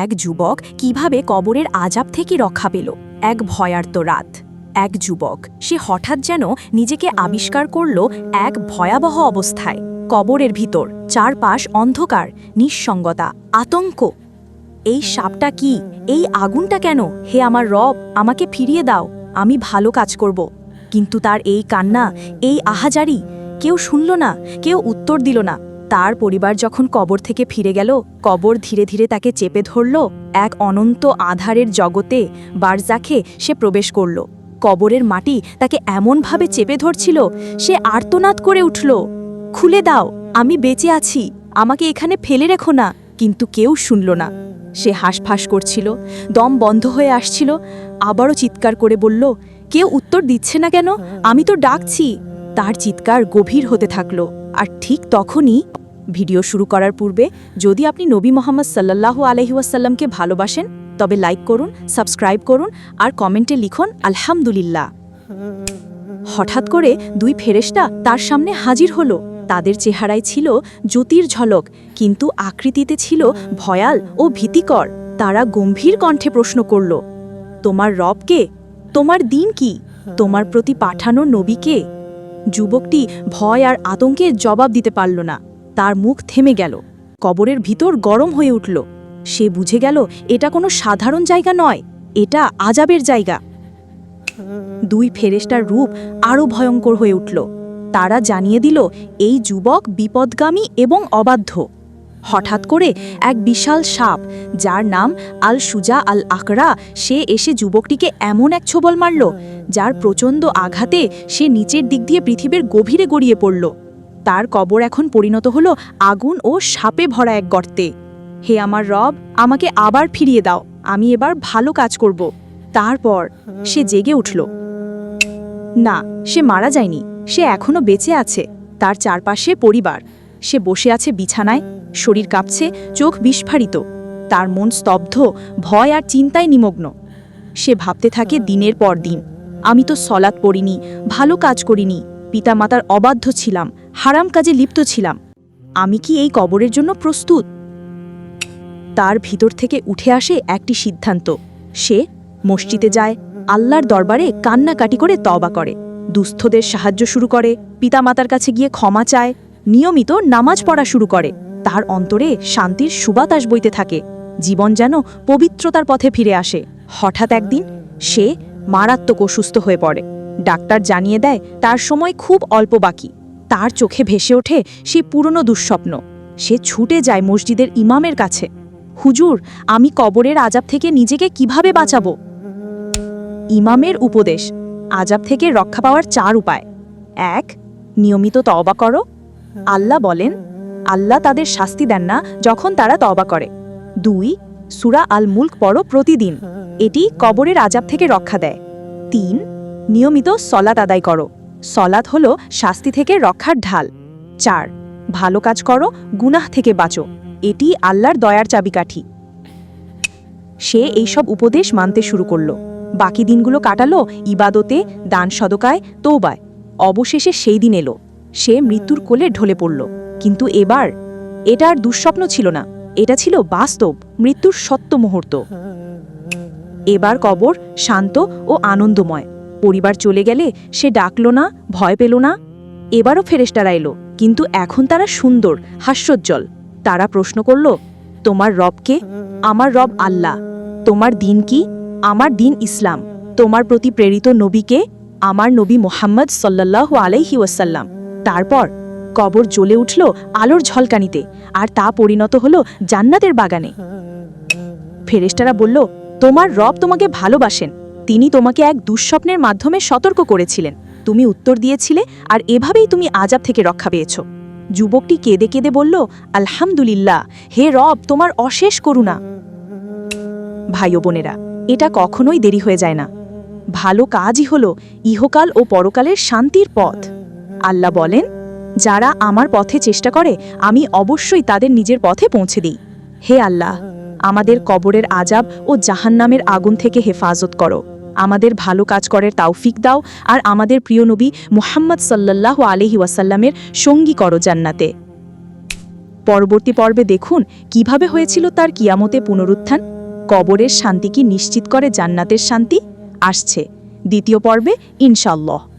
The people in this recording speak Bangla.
এক যুবক কীভাবে কবরের আজাব থেকে রক্ষা পেল। এক ভয়ার্ত রাত। এক যুবক, সে হঠাৎ যেন নিজেকে আবিষ্কার করল এক ভয়াবহ অবস্থায়। কবরের ভিতর, চারপাশ অন্ধকার, নিঃসঙ্গতা, আতঙ্ক। এই সাপটা কি? এই আগুনটা কেন? হে আমার রব, আমাকে ফিরিয়ে দাও, আমি ভালো কাজ করব। কিন্তু তার এই কান্না, এই আহাজারি, কেউ শুনল না, কেউ উত্তর দিল না। তার পরিবার যখন কবর থেকে ফিরে গেল, কবর ধীরে ধীরে তাকে চেপে ধরল, এক অনন্ত আধারের জগতে বারজাখে সে প্রবেশ করল। কবরের মাটি তাকে এমনভাবে চেপে ধরছিল, সে আর্তনাদ করে উঠল, খুলে দাও, আমি বেঁচে আছি, আমাকে এখানে ফেলে রেখো না। কিন্তু কেউ শুনল না। সে হাঁসফাঁস করছিল, দম বন্ধ হয়ে আসছিল, আবারও চিৎকার করে বলল, কেউ উত্তর দিচ্ছে না কেন? আমি তো ডাকছি। তার চিৎকার গভীর হতে থাকল, আর ঠিক তখনই ভিডিও শুরু করার পূর্বে যদি আপনি নবী মোহাম্মদ সাল্লাল্লাহু আলহিউসাল্লামকে ভালোবাসেন, তবে লাইক করুন সাবস্ক্রাইব করুন আর কমেন্টে লিখুন, আলহামদুলিল্লাহ। হঠাৎ করে দুই ফেরেশতা তার সামনে হাজির হলো। তাদের চেহারায় ছিল জ্যোতির ঝলক, কিন্তু আকৃতিতে ছিল ভয়াল ও ভীতিকর। তারা গম্ভীর কণ্ঠে প্রশ্ন করল, তোমার রবকে তোমার দিন কি? তোমার প্রতি পাঠানো নবীকে যুবকটি ভয় আর আতঙ্কে জবাব দিতে পারল না। তার মুখ থেমে গেল। কবরের ভিতর গরম হয়ে উঠল। সে বুঝে গেল, এটা কোনো সাধারণ জায়গা নয়, এটা আজাবের জায়গা। দুই ফেরেস্টার রূপ আরও ভয়ঙ্কর হয়ে উঠল। তারা জানিয়ে দিল, এই যুবক বিপদগামী এবং অবাধ্য। হঠাৎ করে এক বিশাল সাপ, যার নাম আল সুজা আল আকরা সে এসে যুবকটিকে এমন এক ছোবল মারল, যার প্রচণ্ড আঘাতে সে নিচের দিক দিয়ে পৃথিবীর গভীরে গড়িয়ে পড়ল। তার কবর এখন পরিণত হল আগুন ও সাপে ভরা এক গর্তে। হে আমার রব, আমাকে আবার ফিরিয়ে দাও, আমি এবার ভালো কাজ করব। তারপর সে জেগে উঠল। না, সে মারা যায়নি, সে এখনও বেঁচে আছে, তার চারপাশে পরিবার। সে বসে আছে বিছানায়, শরীর কাঁপছে, চোখ বিস্ফারিত। তার মন স্তব্ধ, ভয় আর চিন্তায় নিমগ্ন। সে ভাবতে থাকে দিনের পর দিন, আমি তো সলাৎ পড়িনি, ভালো কাজ করিনি, পিতামাতার অবাধ্য ছিলাম হারাম কাজে লিপ্ত ছিলাম। আমি কি এই কবরের জন্য প্রস্তুত? তার ভিতর থেকে উঠে আসে একটি সিদ্ধান্ত। সে মসজিদে যায়, আল্লাহর দরবারে কান্নাকাটি করে তবা করে। দুস্থদের সাহায্য শুরু করে, পিতামাতার কাছে গিয়ে ক্ষমা চায়, নিয়মিত নামাজ পড়া শুরু করে। তার অন্তরে শান্তির সুবাতাস বইতে থাকে। জীবন যেন পবিত্রতার পথে ফিরে আসে। হঠাৎ একদিন সে মারাত্মক অসুস্থ হয়ে পড়ে। ডাক্তার জানিয়ে দেয়, তার সময় খুব অল্প বাকি। তার চোখে ভেসে ওঠে সে পুরনো দুঃস্বপ্ন। সে ছুটে যায় মসজিদের ইমামের কাছে। হুজুর, আমি কবরের আজাব থেকে নিজেকে কীভাবে বাঁচাবো? ইমামের উপদেশ, আজাব থেকে রক্ষা পাওয়ার চার উপায়। এক, নিয়মিত তওবা করো। আল্লাহ বলেন, আল্লাহ তাদের শাস্তি দেন না যখন তারা তওবা করে। দুই, সুরা আল মুল্ক পড়ো প্রতিদিন। এটি কবরের আজাব থেকে রক্ষা দেয়। তিন, নিয়মিত সলাত আদায় করো। সলাত হল শাস্তি থেকে রক্ষার ঢাল। চার, ভালো কাজ করো, গুনাহ থেকে বাঁচো। এটি আল্লাহর দয়ার চাবিকাঠি। সে এইসব উপদেশ মানতে শুরু করল। বাকি দিনগুলো কাটালো ইবাদতে, দান সদকায়, তৌবায়। অবশেষে সেই দিন এলো। সে মৃত্যুর কোলে ঢলে পড়ল। কিন্তু এবার এটা আর দুঃস্বপ্ন ছিল না। এটা ছিল বাস্তব, মৃত্যুর সত্য মুহূর্ত। এবার কবর শান্ত ও আনন্দময়। পরিবার চলে গেলে সে ডাকল না, ভয় পেল না। এবারও ফেরেস্তারা এলো, কিন্তু এখন তারা সুন্দর, হাস্যোজ্জ্বল। তারা প্রশ্ন করল, তোমার রবকে আমার রব আল্লাহ। তোমার দিন কি? আমার দিন ইসলাম। তোমার প্রতি প্রেরিত নবীকে আমার নবী মোহাম্মদ সাল্লাহ আলাইহি ওয়াসাল্লাম। তারপর কবর জ্বলে উঠল আলোর ঝলকানিতে, আর তা পরিণত হল জান্নাতের বাগানে। ফেরেস্তারা বলল, তোমার রব তোমাকে ভালোবাসেন তিনি তোমাকে এক দুঃস্বপ্নের মাধ্যমে সতর্ক করেছিলেন। তুমি উত্তর দিয়েছিলে আর এভাবেই তুমি আজাব থেকে রক্ষা পেয়েছ। যুবকটি কেঁদে কেঁদে বলল, আলহামদুলিল্লাহ, হে রব, তোমার অশেষ করুণা। ভাই বোনেরা, এটা কখনোই দেরি হয়ে যায় না। ভালো কাজই হল ইহকাল ও পরকালের শান্তির পথ। আল্লাহ বলেন, যারা আমার পথে চেষ্টা করে, আমি অবশ্যই তাদের নিজের পথে পৌঁছে দিই। হে আল্লাহ আমাদের কবরের আজাব ও জাহান্নামের আগুন থেকে হেফাজত করো। আমাদের ভালো কাজ করার তাওফিক দাও আর আমাদের প্রিয় নবী মুহাম্মদ সাল্লাল্লাহু আলহি ওয়াসাল্লামের সঙ্গী করো জান্নাতে। পরবর্তী পর্বে দেখুন কীভাবে হয়েছিল তার কিয়ামতে পুনরুত্থান। কবরের শান্তি কি নিশ্চিত করে জান্নাতের শান্তি? আসছে। দ্বিতীয় পর্বে ইনশাল্লাহ